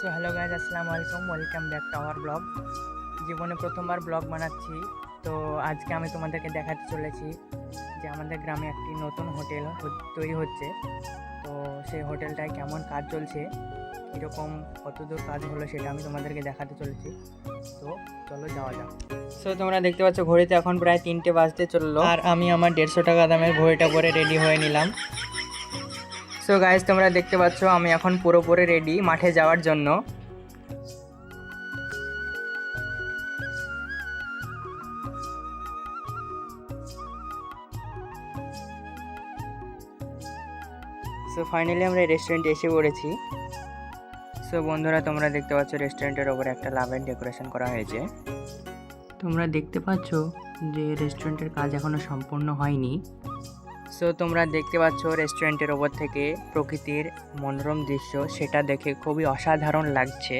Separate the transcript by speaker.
Speaker 1: So hello guys, আসসালামু আলাইকুম। Welcome back to our blog. জীবনে প্রথমবার ব্লগ বানাচ্ছি। তো আজকে আমি তোমাদেরকে দেখাতে চলেছি যে আমাদের গ্রামে একটি নতুন হোটেল তৈরি হচ্ছে। তো সেই হোটেলটায় কেমন কাজ চলছে, কীরকম কতদূর কাজ হলো সেটা আমি তোমাদেরকে দেখাতে চলেছি। তো চলো যাওয়া যাক। সো তোমরা দেখতে পাচ্ছ, ঘড়িতে এখন প্রায় তিনটে বাজতে চলল। আর আমি আমার দেড়শো টাকা দামের ঘড়িটা পরে রেডি হয়ে নিলাম। সো গাইজ তোমরা দেখতে পাচ্ছ, আমি এখন পুরোপুরি রেডি মাঠে যাওয়ার জন্য। সো ফাইনালি আমরা রেস্টুরেন্টে এসে পড়েছি। সো বন্ধুরা, তোমরা দেখতে পাচ্ছ রেস্টুরেন্টের ওপরে একটা লাভের ডেকোরেশন করা হয়েছে। তোমরা দেখতে পাচ্ছ যে রেস্টুরেন্টের কাজ এখনও সম্পূর্ণ হয়নি। সো তোমরা দেখতে পাচ্ছ রেস্টুরেন্টের ওপর থেকে প্রকৃতির মনোরম দৃশ্য। সেটা দেখে খুবই অসাধারণ লাগছে।